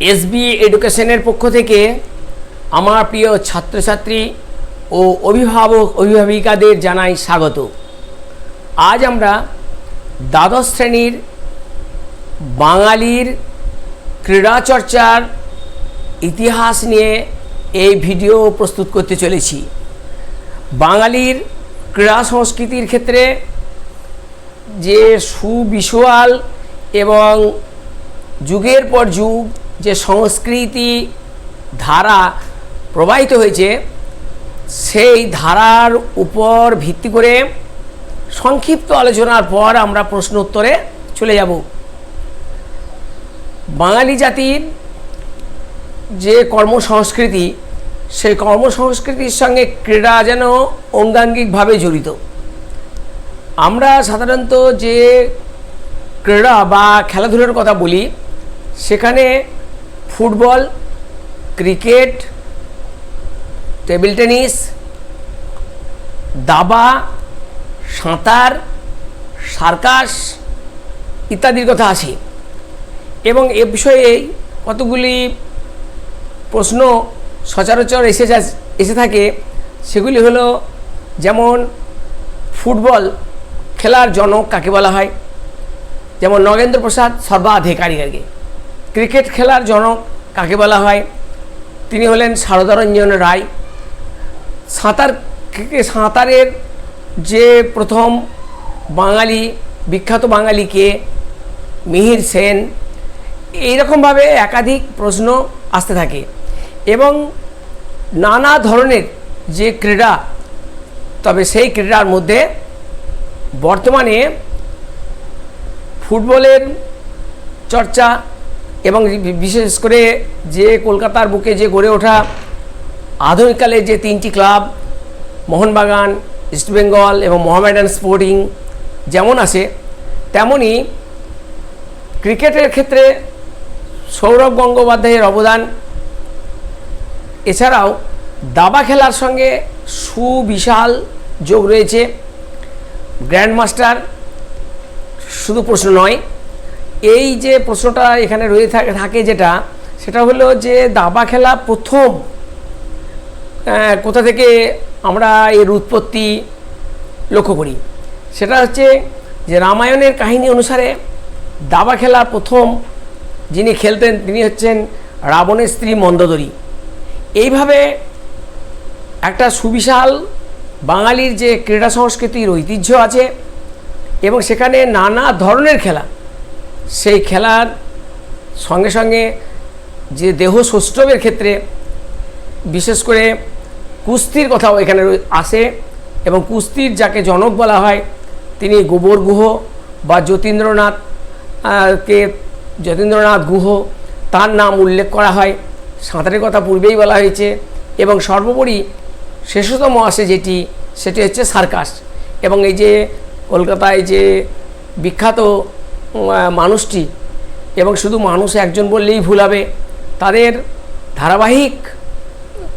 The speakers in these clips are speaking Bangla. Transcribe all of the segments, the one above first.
এসবি এডুকেশনের পক্ষ থেকে আমার প্রিয় ছাত্রছাত্রী ও অভিভাবক, অভিভাবিকাদের জানাই স্বাগত। আজ আমরা দ্বাদশ শ্রেণির বাঙালির ক্রীড়াচর্চার ইতিহাস নিয়ে এই ভিডিও প্রস্তুত করতে চলেছি। বাঙালির ক্রীড়া সংস্কৃতির ক্ষেত্রে যে সুবিশুয়াল এবং যুগের পর যুগ যে সংস্কৃতি ধারা প্রবাহিত হয়েছে, সেই ধারার উপর ভিত্তি করে সংক্ষিপ্ত আলোচনার পর আমরা প্রশ্ন উত্তরে চলে যাব। বাঙালি জাতির যে কর্মসংস্কৃতি, সেই কর্মসংস্কৃতির সঙ্গে ক্রীড়া যেন অঙ্গাঙ্গিকভাবে জড়িত। আমরা সাধারণত যে ক্রীড়া বা খেলাধুলার কথা বলি, সেখানে ফুটবল, ক্রিকেট, টেবিল টেনিস, দাবা, সাঁতার, সার্কাস ইত্যাদির কথা আসে এবং এ বিষয়ে কতগুলি প্রশ্ন সচরাচর এসে এসে থাকে, সেগুলি হলো যেমন ফুটবল খেলার জনক কাকে বলা হয়? যেমন নগেন্দ্র প্রসাদ সর্বাধিকারীকে ক্রিকেট খেলার জনক কাকে বলা হয়? তিনি হলেন শারদারঞ্জন রায়। সাঁতার সাঁতারের যে প্রথম বাঙালি, বিখ্যাত বাঙালিকে মিহির সেন, এইরকমভাবে একাধিক প্রশ্ন আসতে থাকে এবং নানা ধরনের যে ক্রীড়া, তবে সেই ক্রীড়ার মধ্যে বর্তমানে ফুটবলের চর্চা এবং বিশেষ করে যে কলকাতার বুকে যে গড়ে ওঠা আধুনিককালে যে তিনটি ক্লাব, মোহনবাগান ইস্টবেঙ্গল এবং মোহামেডান স্পোর্টিং যেমন আছে তেমনই ক্রিকেটের ক্ষেত্রে সৌরভ গঙ্গোপাধ্যায়ের অবদান, এছাড়াও দাবা খেলার সঙ্গে সুবিশাল যোগ রয়েছে। গ্র্যান্ডমাস্টার শুধু প্রশ্ন নয় এই যে প্রশ্নটা এখানে রয়ে থাকে থাকে যেটা, সেটা হলো যে দাবা খেলা প্রথম কোথা থেকে আমরা এর উৎপত্তি লক্ষ্য করি? সেটা হচ্ছে যে রামায়ণের কাহিনী অনুসারে দাবা খেলা প্রথম যিনি খেলতেন তিনি হচ্ছেন রাবণের স্ত্রী মন্দোদরী। এইভাবে একটা সুবিশাল বাঙালির যে ক্রীড়া সংস্কৃতির ঐতিহ্য আছে এবং সেখানে নানা ধরনের খেলা সেই খেলার সঙ্গে সঙ্গে যে দেহ সৌষ্ঠবের ক্ষেত্রে বিশেষ করে কুস্তির কথাও এখানে আসে এবং কুস্তির যাকে জনক বলা হয়, তিনি গোবর গুহ বা যতীন্দ্রনাথ কে যতীন্দ্রনাথ গুহ, তার নাম উল্লেখ করা হয়। সাঁতারের কথা পূর্বেই বলা হয়েছে এবং সর্বোপরি শেষতম আসে যেটি, সেটি হচ্ছে সার্কাস এবং এই যে কলকাতায় যে বিখ্যাত মানুষটি এবং শুধু মানুষ একজন বললেই ভুল হবে। তাদের ধারাবাহিক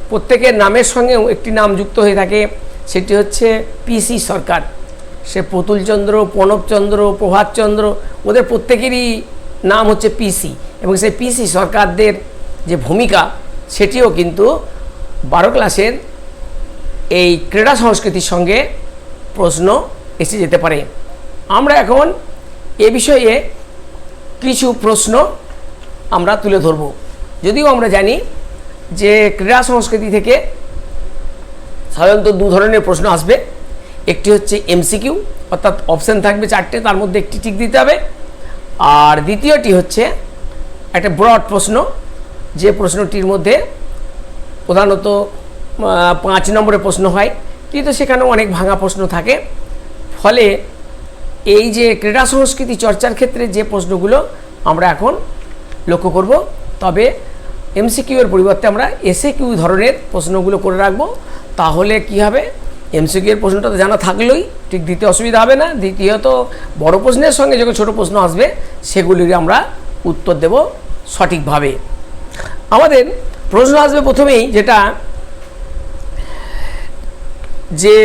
প্রত্যেকের নামের সঙ্গেও একটি নাম যুক্ত হয়ে থাকে, সেটি হচ্ছে পিসি সরকার। সে প্রতুলচন্দ্র প্রণবচন্দ্র প্রভাতচন্দ্র ওদের প্রত্যেকেরই নাম হচ্ছে পিসি এবং সেই পিসি সরকারদের যে ভূমিকা, সেটিও কিন্তু বারো ক্লাসের এই ক্রীড়া সংস্কৃতির সঙ্গে প্রশ্ন এসে যেতে পারে। আমরা এখন এ বিষয়ে কিছু প্রশ্ন আমরা তুলে ধরব। যদিও আমরা জানি যে ক্রীড়া সংস্কৃতি থেকে সাধারণত দু ধরনের প্রশ্ন আসবে। একটি হচ্ছে এমসিকিউ অর্থাৎ অপশান থাকবে চারটে, তার মধ্যে একটি ঠিক দিতে হবে। আর দ্বিতীয়টি হচ্ছে একটা ব্রড প্রশ্ন, যে প্রশ্নটির মধ্যে প্রধানত পাঁচ নম্বরের প্রশ্ন হয়, কিন্তু সেখানেও অনেক ভাঙা প্রশ্ন থাকে। ফলে এই যে ক্রীড়া সংস্কৃতি চর্চার ক্ষেত্রে যে প্রশ্নগুলো আমরা এখন লক্ষ্য করব, তবে এমসিকিউ এর পরিবর্তে আমরা এসএ কিউ ধরনের প্রশ্নগুলো করে রাখব। তাহলে কি হবে? এমসিকিউ এর প্রশ্নটা তো জানা থাকলেই, ঠিক দিতে অসুবিধা হবে না। দ্বিতীয়ত, বড় প্রশ্নের সঙ্গে যখন ছোট প্রশ্ন আসবে সেগুলির আমরা উত্তর দেব সঠিকভাবে। আমাদের প্রশ্ন আসবে প্রথমেই যেটা, যে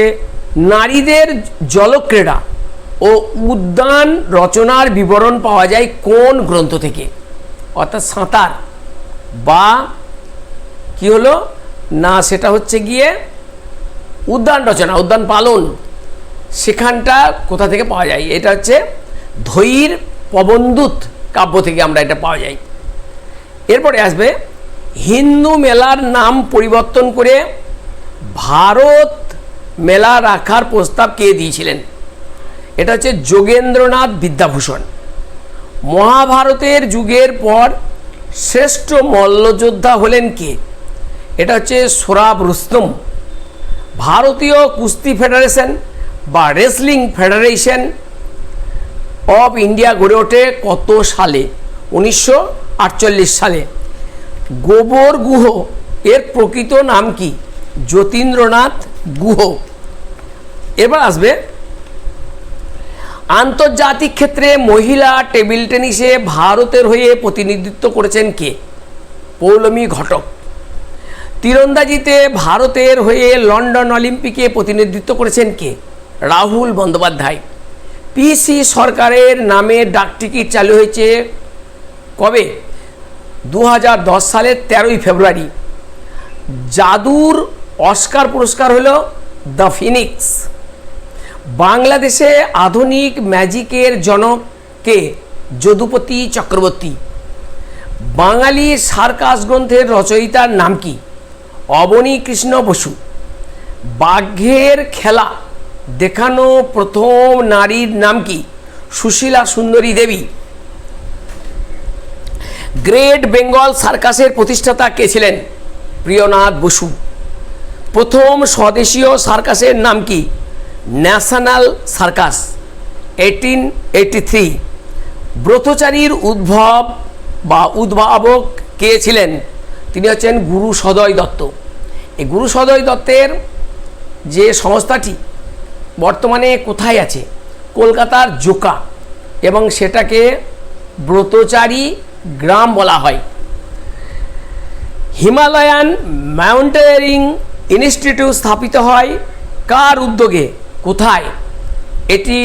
নারীদের জলক্রীড়া ও উদ্যান রচনার বিবরণ পাওয়া যায় কোন গ্রন্থ থেকে? অর্থাৎ সাঁতার। বা কি হলো? না, সেটা হচ্ছে গিয়ে উদ্যান রচনা, উদ্যান পালন। সেখানটা কোথা থেকে পাওয়া যায়? এটা হচ্ছে ধৈর পবনদূত কাব্য থেকে আমরা এটা পাওয়া যায়। এরপরে আসবে, হিন্দু মেলার নাম পরিবর্তন করে ভারত মেলা রাখার প্রস্তাব কে দিয়েছিলেন? এটা হচ্ছে যোগেন্দ্রনাথ বিদ্যাভূষণ। মহাভারতের যুগের পর শ্রেষ্ঠ মল্লযোদ্ধা হলেন কে? এটা হচ্ছে সোরাব রুস্তম। ভারতীয় কুস্তি ফেডারেশন বা রেসলিং ফেডারেশন অফ ইন্ডিয়া গড়ে ওঠে কত সালে? উনিশশো আটচল্লিশ সালে। গোবর গুহ এর প্রকৃত নাম কি? যতীন্দ্রনাথ গুহ। এবার আসবে আন্তর্জাতিক ক্ষেত্রে মহিলা টেবিল টেনিসে ভারতের হয়ে প্রতিনিধিত্ব করেছেন কে? পৌলমী ঘটক। তীরন্দাজিতে ভারতের হয়ে লন্ডন অলিম্পিকে প্রতিনিধিত্ব করেছেন কে? রাহুল বন্দ্যোপাধ্যায়। পিসি সরকারের নামে ডাকটিকিট চালু হয়েছে কবে? দু হাজার দশ সালের তেরোই ফেব্রুয়ারি। জাদুর অস্কার পুরস্কার হলো দ্য ফিনিক্স। বাংলাদেশে আধুনিক ম্যাজিকের জনককে যদুপতি চক্রবর্তী। বাঙালি সার্কাস গ্রন্থের রচয়িতার নাম কি? অবনী কৃষ্ণ বসু। বাঘের খেলা দেখানো প্রথম নারীর নাম কি? সুশীলা সুন্দরী দেবী। গ্রেট বেঙ্গল সার্কাসের প্রতিষ্ঠাতা কে ছিলেন? প্রিয়নাথ বসু। প্রথম স্বদেশীয় সার্কাসের নাম কি? National circus eighteen eighty three ব্রতচারীর উদ্ভব বা উদ্ভাবক কে ছিলেন? তিনি হচ্ছেন গুরু সদয় দত্ত। এই গুরু সদয় দত্তের যে সংস্থাটি বর্তমানে কোথায় আছে? কলকাতার জোকা এবং সেটাকে ব্রতচারী গ্রাম বলা হয়। হিমালয়ান মাউন্টেনিয়ারিং ইনস্টিটিউট স্থাপিত হয় কার উদ্যোগে? কোথায়? এটি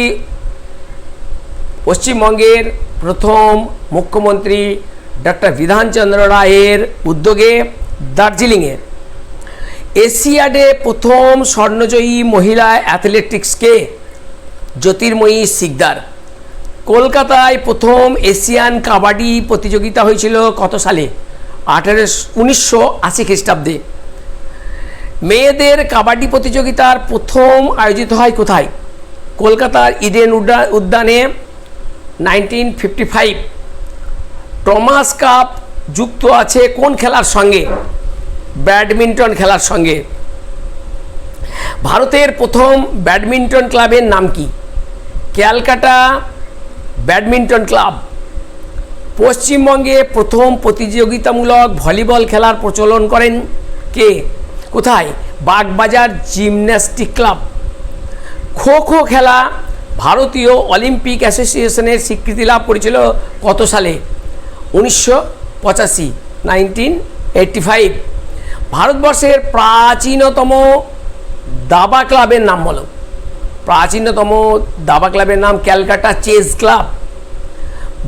পশ্চিমবঙ্গের প্রথম মুখ্যমন্ত্রী ডক্টর বিধানচন্দ্র রায়ের উদ্যোগে দার্জিলিংয়ে এশিয়াডে প্রথম স্বর্ণজয়ী মহিলা অ্যাথলেটিক্সকে জ্যোতির্ময়ী সিকদার কলকাতায় প্রথম এশিয়ান কাবাডি প্রতিযোগিতা হয়েছিল কত সালে? আঠারো, উনিশশো আশি খ্রিস্টাব্দে। মেয়েদের কাবাডি প্রতিযোগিতার প্রথম আয়োজিত হয় কোথায়? কলকাতার ইডেন উদ্যানে nineteen fifty five. Thomas Cup যুক্ত আছে কোন খেলার সঙ্গে? ব্যাডমিন্টন খেলার সঙ্গে। ভারতের প্রথম ব্যাডমিন্টন ক্লাবের নাম কি? Calcutta badminton club. পশ্চিমবঙ্গে প্রথম প্রতিযোগিতামূলক ভলিবল খেলার প্রচলন করেন কে? কোথায়? Bagbazar gymnastic club. খো খো খেলা ভারতীয় অলিম্পিক অ্যাসোসিয়েশনের স্বীকৃতি লাভ করেছিল কত সালে? উনিশশো পঁচাশি, নাইনটিন এইটটি ফাইভ। ভারতবর্ষের প্রাচীনতম দাবা ক্লাবের নাম বলো। প্রাচীনতম দাবা ক্লাবের নাম ক্যালকাটা চেস ক্লাব।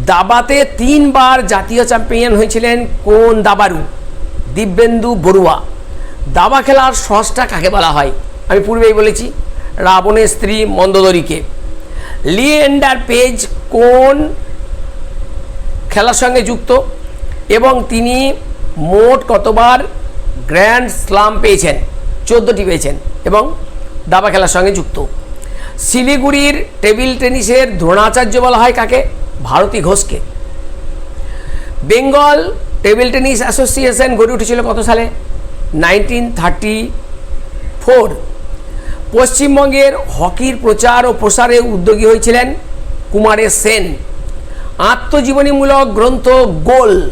দাবাতে তিনবার জাতীয় চ্যাম্পিয়ন হয়েছিলেন কোন দাবারু? দিব্যেন্দু বড়ুয়া। দাবা খেলার সসটা কাকে বলা হয়? আমি পূর্বেই বলেছি, রাবণের স্ত্রী মন্দোদরীকে। লিয়েন্ডার পেজ কোন খেলার সঙ্গে যুক্ত? এবং তিনি মোট কতবার গ্র্যান্ড স্লাম পেয়েছেন? চোদ্দোটি পেয়েছেন এবং দাবা খেলার সঙ্গে যুক্ত। শিলিগুড়ির টেবিল টেনিসের দ্রোণাচার্য বলা হয় কাকে? ভারতী ঘোষকে। বেঙ্গল টেবিল টেনিস অ্যাসোসিয়েশন গড়ে উঠেছিল কত সালে? নাইনটিন থার্টি ফোর, পশ্চিমবঙ্গের হকির প্রচার ও প্রসারে উদ্যোগী হয়েছিলেন কুমারের সেন। আত্মজীবনীমূলক গ্রন্থ গোল,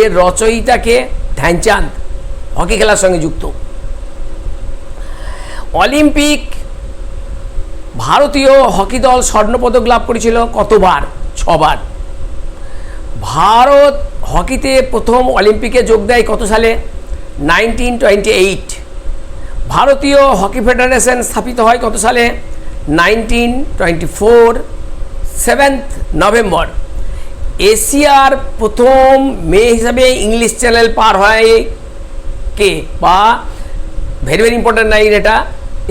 এর রচয়িতাকে ধ্যানচাঁদ, হকি খেলার সঙ্গে যুক্ত। অলিম্পিক, ভারতীয় হকি দল স্বর্ণপদক লাভ করেছিল কতবার? ছবার। ভারত হকিতে প্রথম অলিম্পিকে যোগ দেয় কত সালে? নাইনটিন টোয়েন্টি এইট, ভারতীয় হকি ফেডারেশন স্থাপিত হয় কত সালে? Nineteen twenty four, seventh November. এশিয়ার প্রথম মেয়ে হিসাবে ইংলিশ চ্যানেল পার হয় কে? বা ভেরি ভেরি ইম্পর্ট্যান্ট লাইন এটা।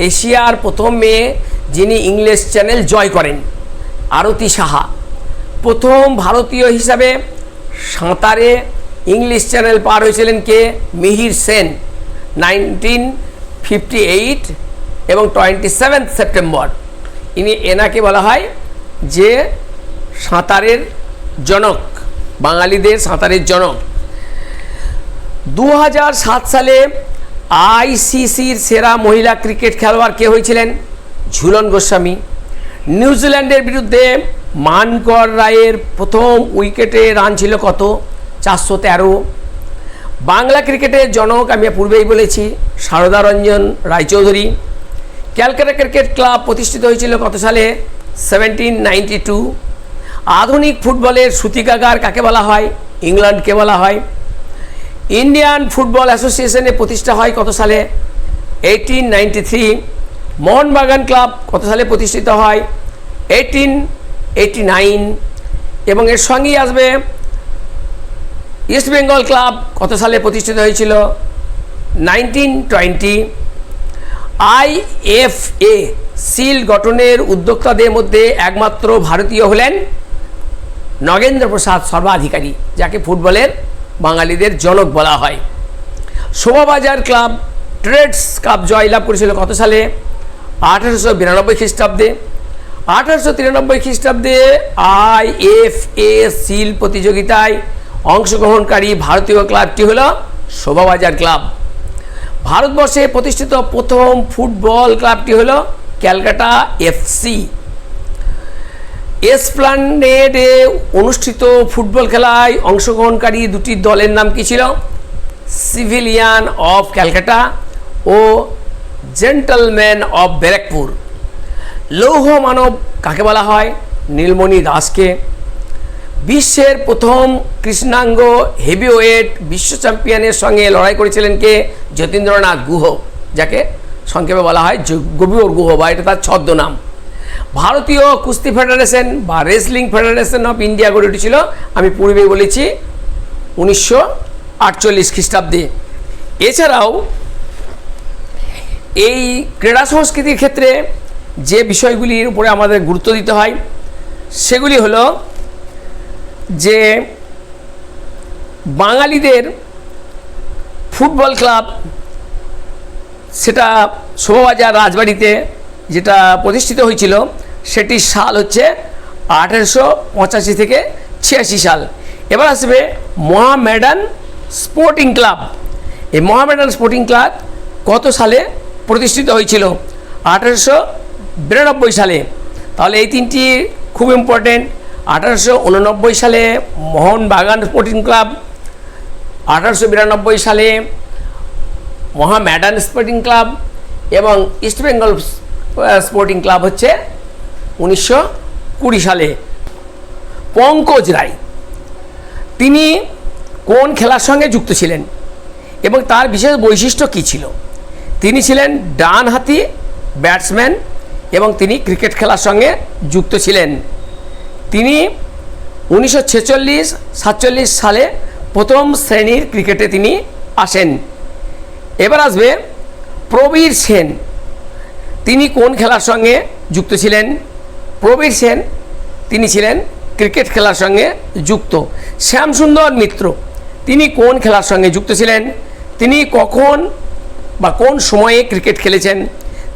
এশিয়ার প্রথম মেয়ে যিনি ইংলিশ চ্যানেল জয় করেন, আরতি সাহা। প্রথম ভারতীয় হিসাবে সাঁতারে ইংলিশ চ্যানেল পার হয়েছিলেন কে? Mihir Sen. Nineteen fifty eight এবং টোয়েন্টি সেভেন্থ সেপ্টেম্বর ইনি এনাকে বলা হয় যে সাঁতারের জনক, বাঙালিদের সাঁতারের জনক। দু সালে আইসিসির সেরা মহিলা ক্রিকেট খেলোয়াড় কে হয়েছিলেন? ঝুলন গোস্বামী। নিউজিল্যান্ডের বিরুদ্ধে মানকর রায়ের প্রথম উইকেটে রান ছিল কত? চারশো তেরো। বাংলা ক্রিকেটের জনক আমি পূর্বেই বলেছি, Sarada Ranjan Raychaudhuri. Calcutta cricket club প্রতিষ্ঠিত হয়েছিল কত সালে? Seventeen ninety two. আধুনিক ফুটবলের সূতিকাগার কাকে বলা হয়? ইংল্যান্ডকে বলা হয়। ইন্ডিয়ান ফুটবল অ্যাসোসিয়েশনের প্রতিষ্ঠা হয় কত সালে? Eighteen ninety three. Mohun Bagan club কত সালে প্রতিষ্ঠিত হয়? Eighteen eighty nine. এবং এর সঙ্গেই আসবে ইস্ট বেঙ্গল ক্লাব কত সালে প্রতিষ্ঠিত হয়েছিল? Nineteen twenty. আইএফএ সিল গঠনের উদ্যোক্তাদের মধ্যে একমাত্র ভারতীয় হলেন নগেন্দ্র প্রসাদ সর্বাধিকারী, যাকে ফুটবলের বাঙালিদের জনক বলা হয়। শোভাবাজার ক্লাব ট্রেডস কাপ জয়লাভ করেছিল কত সালে? আঠারোশো বিরানব্বই খ্রিস্টাব্দে। আঠারোশো তিরানব্বই খ্রিস্টাব্দে আইএফএ সিল প্রতিযোগিতায় অংশগ্রহণকারী ভারতীয় ক্লাবটি হল শোভাবাজার ক্লাব। ভারতবর্ষে প্রতিষ্ঠিত প্রথম ফুটবল ক্লাবটি হল ক্যালকাটা এফসি এসপ্লানেডে অনুষ্ঠিত ফুটবল খেলায় অংশগ্রহণকারী দুটি দলের নাম কি ছিল? সিভিলিয়ান অফ ক্যালকাটা ও জেন্টলম্যান অফ ব্যারাকপুর। লৌহ মানব কাকে বলা হয়? নীলমণি দাসকে। বিশ্বের প্রথম কৃষ্ণাঙ্গ হেভিওয়েট বিশ্ব চ্যাম্পিয়নের সঙ্গে লড়াই করেছিলেন কে? যতীন্দ্রনাথ গুহ, যাকে সংক্ষেপে বলা হয় গভীর গুহ বা এটা তার ছদ্মনাম। ভারতীয় কুস্তি ফেডারেশন বা রেসলিং ফেডারেশন অফ ইন্ডিয়া গড়ে উঠেছিল, আমি পূর্বেই বলেছি, উনিশশো আটচল্লিশ খ্রিস্টাব্দে। এছাড়াও, এই ক্রীড়া সংস্কৃতির ক্ষেত্রে যে বিষয়গুলির উপরে আমাদের গুরুত্ব দিতে হয়, সেগুলি হলো যে বাঙালিদের ফুটবল ক্লাব, সেটা শোভাবাজার রাজবাড়িতে যেটা প্রতিষ্ঠিত হয়েছিল সেটির সাল হচ্ছে আঠেরোশো পঁচাশি থেকে ছিয়াশি সাল। এবার আসবে মহামেডান স্পোর্টিং ক্লাব। এই মহামেডান স্পোর্টিং ক্লাব কত সালে প্রতিষ্ঠিত হয়েছিল? আঠেরোশো বিরানব্বই সালে। তাহলে এই তিনটি খুব ইম্পর্টেন্ট আঠারোশো উননব্বই সালে মোহনবাগান স্পোর্টিং ক্লাব, আঠারোশো বিরানব্বই সালে মহামেডান স্পোর্টিং ক্লাব এবং ইস্টবেঙ্গল স্পোর্টিং ক্লাব হচ্ছে উনিশশো কুড়ি সালে। পঙ্কজ রায়, তিনি কোন খেলার সঙ্গে যুক্ত ছিলেন এবং তার বিশেষ বৈশিষ্ট্য কী ছিল? তিনি ছিলেন ডান হাতি ব্যাটসম্যান এবং তিনি ক্রিকেট খেলার সঙ্গে যুক্ত ছিলেন। তিনি উনিশশো ছেচল্লিশ সাতচল্লিশ সালে প্রথম শ্রেণির ক্রিকেটে তিনি আসেন। এবার আসবে প্রবীর সেন। তিনি কোন খেলার সঙ্গে যুক্ত ছিলেন? প্রবীর সেন, তিনি ছিলেন ক্রিকেট খেলার সঙ্গে যুক্ত। শ্যামসুন্দর মিত্র, তিনি কোন খেলার সঙ্গে যুক্ত ছিলেন? তিনি কখন বা কোন সময়ে ক্রিকেট খেলেছেন?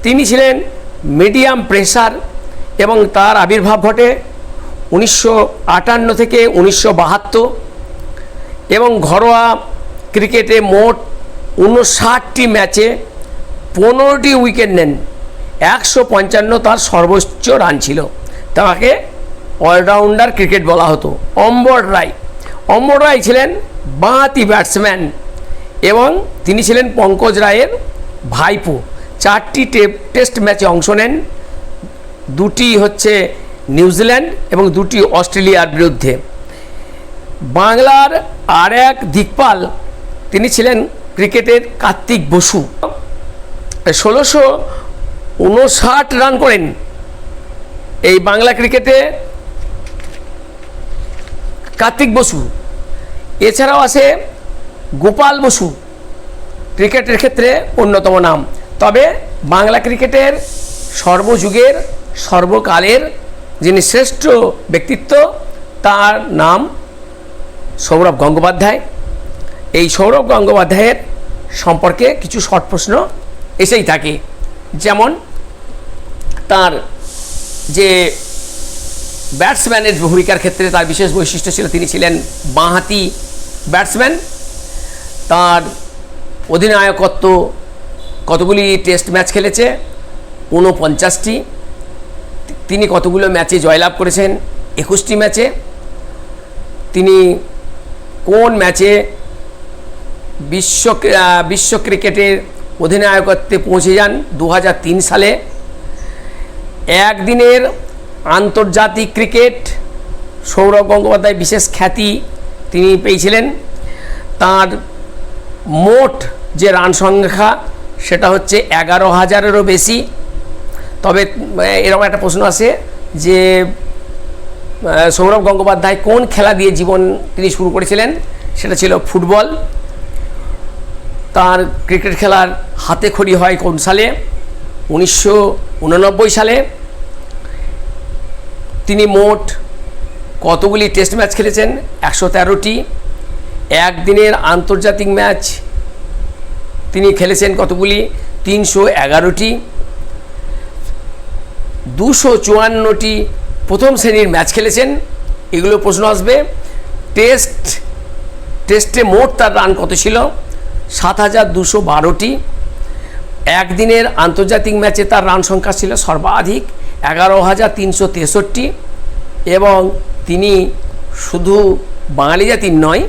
তিনি ছিলেন মিডিয়াম প্রেসার এবং তার আবির্ভাব ঘটে উনিশশো আটান্ন থেকে উনিশশো বাহাত্তর এবং ঘরোয়া ক্রিকেটে মোট উনষাটটি ম্যাচে পনেরোটি উইকেট নেন। একশো পঞ্চান্ন তার সর্বোচ্চ রান ছিল। তাকে অলরাউন্ডার ক্রিকেট বলা হতো, অম্বর রায়। অম্বর রায় ছিলেন বাঁতি ব্যাটসম্যান এবং তিনি ছিলেন পঙ্কজ রায়ের ভাইপো। চারটি টেস্ট ম্যাচে অংশ নেন। দুটি হচ্ছে নিউজিল্যান্ড এবং দুটি অস্ট্রেলিয়ার বিরুদ্ধে। বাংলার আর এক দিকপাল, তিনি ছিলেন ক্রিকেটের কার্তিক বসু। ষোলোশো উনষাট রান করেন। এই বাংলা ক্রিকেটে কার্তিক বসু। এছাড়াও আছে গোপাল বসু। ক্রিকেটের ক্ষেত্রে অন্যতম নাম। তবে বাংলা ক্রিকেটের সর্বযুগের, সর্বকালের যিনি শ্রেষ্ঠ ব্যক্তিত্ব, তার নাম সৌরভ গঙ্গোপাধ্যায়। এই সৌরভ গঙ্গোপাধ্যায়ের সম্পর্কে কিছু শর্ট প্রশ্ন এসেই থাকে। যেমন, তার যে ব্যাটসম্যানের ভূমিকার ক্ষেত্রে তার বিশেষ বৈশিষ্ট্য ছিল, তিনি ছিলেন বাঁহাতি ব্যাটসম্যান। তার অধিনায়কত্ব কতগুলি টেস্ট ম্যাচ খেলেছে? ঊনপঞ্চাশটি তিনি কতগুলো ম্যাচে জয়লাভ করেছেন? একুশটি ম্যাচে। তিনি কোন ম্যাচে বিশ্ব বিশ্ব ক্রিকেটের অধিনায়কত্বে পৌঁছে যান? দু হাজার তিন সালে। একদিনের আন্তর্জাতিক ক্রিকেট সৌরভ গঙ্গোপাধ্যায় বিশেষ খ্যাতি তিনি পেয়েছিলেন। তার মোট যে রান সংখ্যা, সেটা হচ্ছে এগারো হাজারেরও বেশি। তবে এরকম একটা প্রশ্ন আছে যে সৌরভ গঙ্গোপাধ্যায় কোন খেলা দিয়ে জীবন তিনি শুরু করেছিলেন? সেটা ছিল ফুটবল। তার ক্রিকেট খেলার হাতে খড়ি হয় কোন সালে? উনিশশো উননব্বই সালে। তিনি মোট কতগুলি টেস্ট ম্যাচ খেলেছেন? একশো তেরোটি। একদিনের আন্তর্জাতিক ম্যাচ তিনি খেলেছেন কতগুলি? তিনশো এগারোটি। দুশো চুয়ান্নটি প্রথম শ্রেণির ম্যাচ খেলেছেন। এগুলো প্রশ্ন আসবে। টেস্ট, টেস্টে মোট তার রান কত ছিল? সাত হাজার দুশো বারোটি। একদিনের আন্তর্জাতিক ম্যাচে তার রান সংখ্যা ছিল সর্বাধিক, এগারো হাজার তিনশো তেষট্টি। এবং তিনি শুধু বাঙালি জাতির নয়,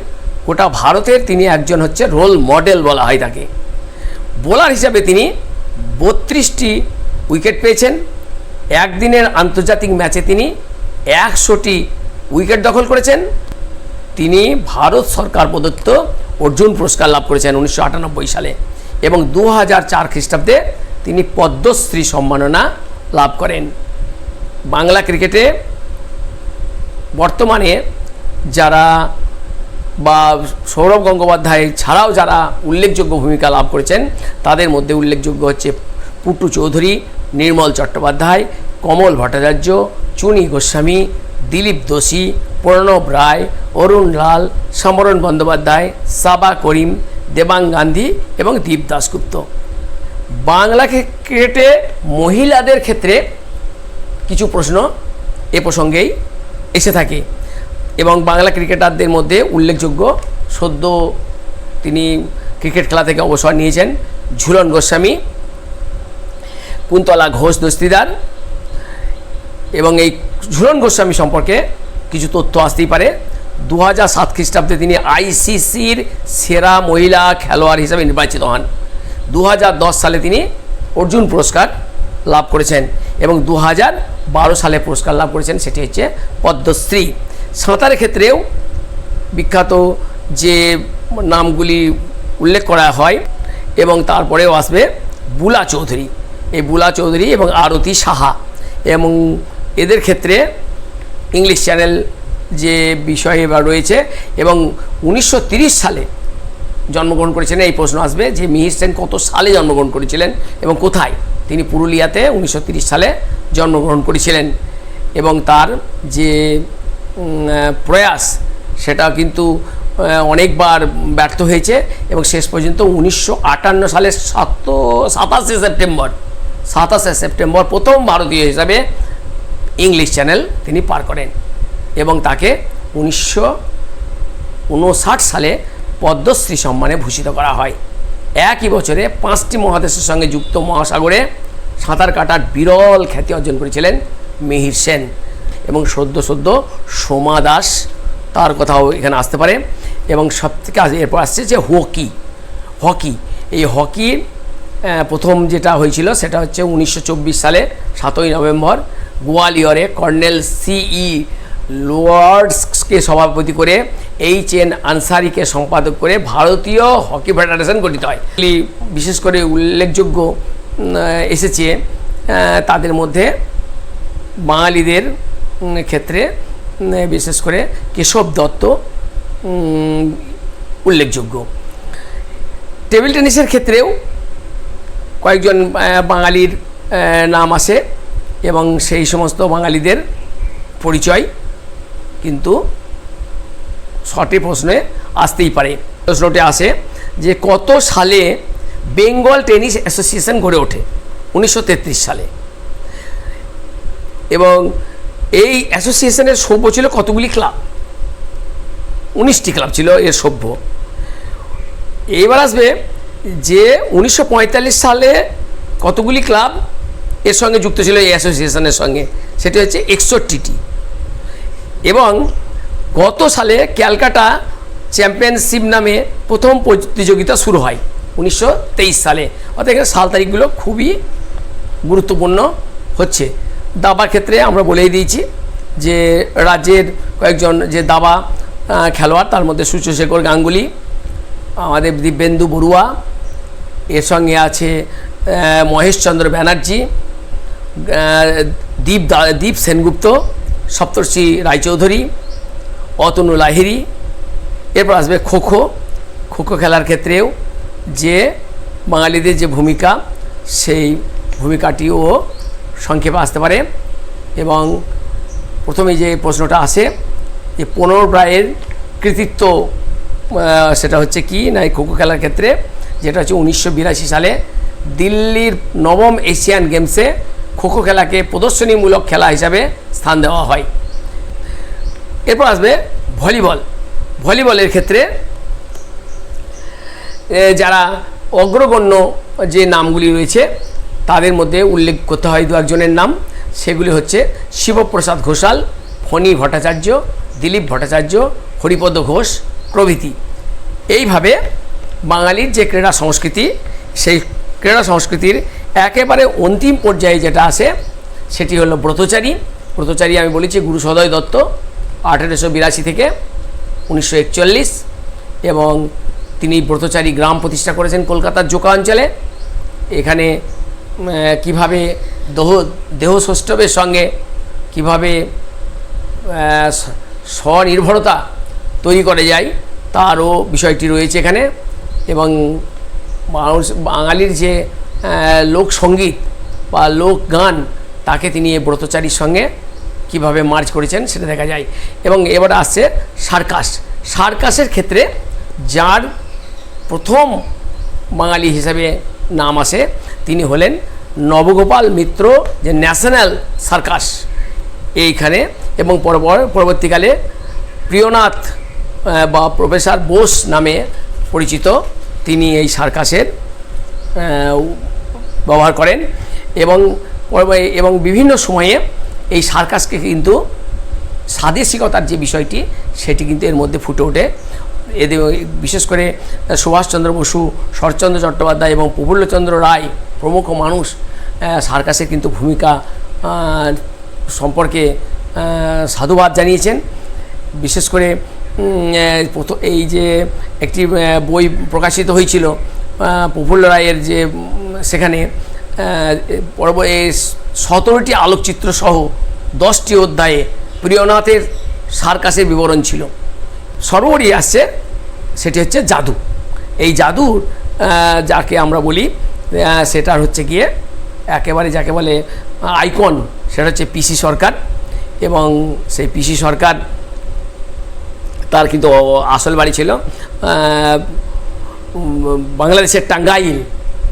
গোটা ভারতের তিনি একজন হচ্ছে রোল মডেল বলা হয় তাকে। বোলার হিসাবে তিনি বত্রিশটি উইকেট পেয়েছেন। একদিনের আন্তর্জাতিক ম্যাচে তিনি একশোটি উইকেট দখল করেছেন। তিনি ভারত সরকার প্রদত্ত অর্জুন পুরস্কার লাভ করেছেন উনিশশো আটানব্বই সালে এবং দু হাজার চার খ্রিস্টাব্দে তিনি পদ্মশ্রী সম্মাননা লাভ করেন। বাংলা ক্রিকেটে বর্তমানে যারা বা সৌরভ গঙ্গোপাধ্যায় ছাড়াও যারা উল্লেখযোগ্য ভূমিকা লাভ করেছেন, তাদের মধ্যে উল্লেখযোগ্য হচ্ছে পুটু চৌধুরী নির্মল চট্টোপাধ্যায়, কমল ভট্টাচার্য, চুনি গোস্বামী, দিলীপ দোষী, প্রণব রায়, অরুণ লাল, সমরণ বন্দ্যোপাধ্যায়, সাবা করিম, দেবাং গান্ধী এবং দীপ দাশগুপ্ত। বাংলা ক্রিকেটে মহিলাদের ক্ষেত্রে কিছু প্রশ্ন এ প্রসঙ্গেই এসে থাকে এবং বাংলা ক্রিকেটারদের মধ্যে উল্লেখযোগ্য সদ্য তিনি ক্রিকেট খেলা থেকে অবসর নিয়েছেন ঝুলন গোস্বামী কুন্তলা ঘোষ দস্তিদার। এবং এই ঝুলন গোস্বামী সম্পর্কে কিছু তথ্য আসতেই পারে। দু হাজার সাত খ্রিস্টাব্দে তিনি আইসিসির সেরা মহিলা খেলোয়াড় হিসেবে নির্বাচিত হন। দু হাজার দশ সালে তিনি অর্জুন পুরস্কার লাভ করেছেন এবং দু সালে পুরস্কার লাভ করেছেন, সেটি হচ্ছে পদ্মশ্রী। সাঁতারের ক্ষেত্রেও বিখ্যাত যে নামগুলি উল্লেখ করা হয় এবং তারপরেও আসবে বুলা চৌধুরী। এই বুলা চৌধুরী এবং আরতি সাহা এবং এদের ক্ষেত্রে ইংলিশ চ্যানেল যে বিষয়ে বা রয়েছে এবং উনিশশো সালে জন্মগ্রহণ করেছিলেন, এই প্রশ্ন আসবে যে মিহির সেন কত সালে জন্মগ্রহণ করেছিলেন এবং কোথায়? তিনি পুরুলিয়াতে উনিশশো সালে জন্মগ্রহণ করেছিলেন এবং তার যে প্রয়াস সেটা কিন্তু অনেকবার ব্যর্থ হয়েছে এবং শেষ পর্যন্ত উনিশশো আটান্ন সালের সাত সাতাশে সেপ্টেম্বর সাতাশে সেপ্টেম্বর প্রথম ভারতীয় হিসাবে ইংলিশ চ্যানেল তিনি পার করেন এবং তাকে উনিশশো উনষাট সালে পদ্মশ্রী সম্মানে ভূষিত করা হয়। একই বছরে পাঁচটি মহাদেশের সঙ্গে যুক্ত মহাসাগরে সাঁতার কাটার বিরল খ্যাতি অর্জন করেছিলেন মিহির সেন এবং সদ্য সদ্য সোমা দাস তার কথাও এখানে আসতে পারে এবং সবথেকে এরপর আসছে যে হকি। হকি, এই হকির প্রথম যেটা হয়েছিল সেটা হচ্ছে উনিশশো চব্বিশ সালে সাতই নভেম্বর গোয়ালিয়রে কর্নেল সিই লোয়ার্ডসকে সভাপতি করে এইচ এন আনসারিকে সম্পাদক করে ভারতীয় হকি ফেডারেশন গঠিত হয়। বিশেষ করে উল্লেখযোগ্য এসেছে তাদের মধ্যে বাঙালিদের ক্ষেত্রে বিশেষ করে কেশব দত্ত উল্লেখযোগ্য। টেবিল টেনিসের ক্ষেত্রেও কয়েকজন বাঙালির নাম আসে এবং সেই সমস্ত বাঙালিদের পরিচয় কিন্তু সঠিক প্রশ্নে আসতেই পারে। প্রশ্নটি আসে যে কত সালে বেঙ্গল টেনিস অ্যাসোসিয়েশন গড়ে ওঠে? উনিশশো তেত্রিশ সালে। এবং এই অ্যাসোসিয়েশনের সভ্য ছিল কতগুলি ক্লাব? উনিশটি ক্লাব ছিল এর সভ্য। এইবার আসবে যে উনিশশো পঁয়তাল্লিশ সালে কতগুলি ক্লাব এর সঙ্গে যুক্ত ছিল, এই অ্যাসোসিয়েশনের সঙ্গে? সেটি হচ্ছে একষট্টিটি। এবং গত সালে ক্যালকাটা চ্যাম্পিয়নশিপ নামে প্রথম প্রতিযোগিতা শুরু হয়, উনিশশো তেইশ সালে। অর্থাৎ এখানে সাল তারিখগুলো খুবই গুরুত্বপূর্ণ হচ্ছে। দাবার ক্ষেত্রে আমরা বলেই দিয়েছি যে রাজ্যের কয়েকজন যে দাবা খেলোয়াড়, তার মধ্যে সূর্যশেখর গাঙ্গুলি, আমাদের দিব্যেন্দু বড়ুয়া এর সঙ্গে আছে মহেশচন্দ্র ব্যানার্জি দীপ দীপ সেনগুপ্ত, সপ্তর্ষি রায়চৌধুরী, অতনু লাহিরি এরপর আসবে খোখো। খোখো খেলার ক্ষেত্রেও যে বাঙালিদের যে ভূমিকা, সেই ভূমিকাটিও সংক্ষেপে আসতে পারে এবং প্রথমে যে প্রশ্নটা আসে যে পনেরো প্রায়ের কৃতিত্ব সেটা হচ্ছে কি, না এই খোখো খেলার ক্ষেত্রে? যেটা হচ্ছে উনিশশো বিরাশি সালে দিল্লির নবম এশিয়ান গেমসে খোখো খেলাকে প্রদর্শনীমূলক খেলা হিসাবে স্থান দেওয়া হয়। এরপর আসবে ভলিবল। ভলিবলের ক্ষেত্রে যারা অগ্রগণ্য যে নামগুলি রয়েছে, তাদের মধ্যে উল্লেখ করতে হয় দু একজনের নাম। সেগুলি হচ্ছে শিবপ্রসাদ ঘোষাল, ফণী ভট্টাচার্য, দিলীপ ভট্টাচার্য, হরিপদ ঘোষ প্রভৃতি। এইভাবে বাঙালির যে ক্রীড়া সংস্কৃতি, সেই ক্রীড়া সংস্কৃতির একেবারে অন্তিম পর্যায়ে যেটা আসে সেটি হলো ব্রতচারী। ব্রতচারী আমি বলেছি গুরু সদয় দত্ত, আঠেরোশো বিরাশি থেকে উনিশশো একচল্লিশ এবং তিনি ব্রতচারী গ্রাম প্রতিষ্ঠা করেছেন কলকাতার জোকা অঞ্চলে এখানে কীভাবে দেহ, দেহসৌষ্ঠবের সঙ্গে কীভাবে স্বনির্ভরতা তৈরি করে যায়, তারও বিষয়টি রয়েছে এখানে। এবং মানুষ, বাঙালির যে লোকসঙ্গীত বা লোক গান, তাকে তিনি এই ব্রতচারীর সঙ্গে কীভাবে মার্চ করেছেন সেটা দেখা যায়। এবং এবার আসছে সার্কাস। সার্কাসের ক্ষেত্রে যার প্রথম বাঙালি হিসাবে নাম আসে, তিনি হলেন নবগোপাল মিত্র, যে ন্যাশনাল সার্কাস। এইখানে এবং পরবর- পরবর্তীকালে প্রিয়নাথ বা প্রফেসর বোস নামে পরিচিত, তিনি এই সার্কাসের ব্যবহার করেন এবং এবং বিভিন্ন সময়ে এই সার্কাসকে কিন্তু স্বাদেশিকতার যে বিষয়টি, সেটি কিন্তু এর মধ্যে ফুটে ওঠে। এদের বিশেষ করে সুভাষচন্দ্র বসু, শরৎচন্দ্র চট্টোপাধ্যায় এবং প্রফুল্লচন্দ্র রায় প্রমুখ মানুষ সার্কাসের কিন্তু ভূমিকা সম্পর্কে সাধুবাদ জানিয়েছেন। বিশেষ করে এই যে একটি বই প্রকাশিত হয়েছিল প্রফুল্ল রায়ের যে সেখানে পর্ব সতেরোটি আলোকচিত্র সহ দশটি অধ্যায়ে প্রিয়নাথের সার্কাসের বিবরণ ছিল। সর্বোপরি আসছে, সেটি হচ্ছে জাদু। এই জাদুর যাকে আমরা বলি সেটার হচ্ছে গিয়ে একেবারে যাকে বলে আইকন, সেটা হচ্ছে পিসি সরকার এবং সেই পিসি সরকার তার কিন্তু আসল বাড়ি ছিল বাংলাদেশের টাঙ্গাইল।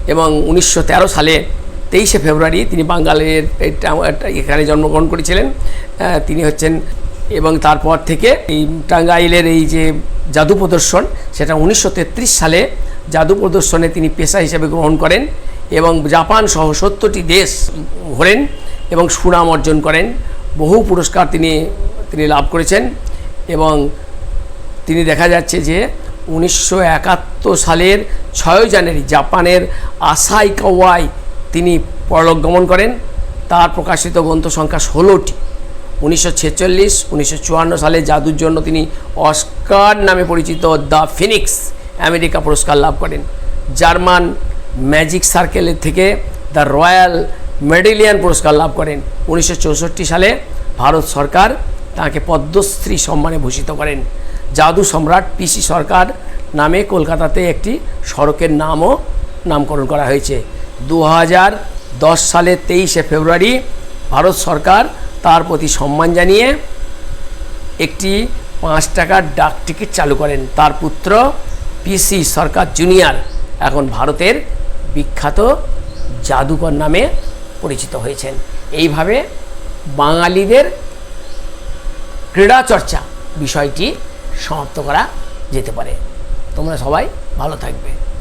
এবং উনিশশো তেরো সালে তেইশে ফেব্রুয়ারি তিনি এটা- এখানে জন্মগ্রহণ করেছিলেন। তিনি হচ্ছেন, এবং তারপর থেকে এই টাঙ্গাইলের এই যে জাদু প্রদর্শন, সেটা উনিশশো তেত্রিশ সালে জাদু প্রদর্শনে তিনি পেশা হিসেবে গ্রহণ করেন এবং জাপান সহ সত্তরটি দেশ ঘোরেন এবং সুনাম অর্জন করেন। বহু পুরস্কার তিনি তিনি লাভ করেছেন এবং তিনি দেখা যাচ্ছে যে উনিশশো একাত্তর সালের ছয় জানুয়ারি জাপানের আসাই কাওয়াই তিনি পরলোক গমন করেন। তার প্রকাশিত গ্রন্থ সংখ্যা ষোলোটি। উনিশশো ছেচল্লিশ, উনিশশো সালে জাদুর জন্য তিনি অস্কার নামে পরিচিত দ্য ফিনিক্স আমেরিকা পুরস্কার লাভ করেন। জার্মান ম্যাজিক সার্কেলের থেকে দ্য রয়্যাল মেডেলিয়ান পুরস্কার লাভ করেন। উনিশশো চৌষট্টি সালে ভারত সরকার তাকে পদ্মশ্রী সম্মানে ভূষিত করেন। জাদু সম্রাট পিসি সরকার নামে কলকাতাতে একটি সড়কের নামও নামকরণ করা হয়েছে। দু দশ সালের তেইশে ফেব্রুয়ারি ভারত সরকার তার প্রতি সম্মান জানিয়ে একটি পাঁচ টাকার ডাক টিকিট চালু করেন। তার পুত্র পিসি সরকার জুনিয়র এখন ভারতের বিখ্যাত জাদুকর নামে পরিচিত হয়েছেন। এইভাবে বাঙালিদের ক্রীড়া চর্চা বিষয়টি সমাপ্ত করা যেতে পারে। তোমরা সবাই ভালো থাকবে।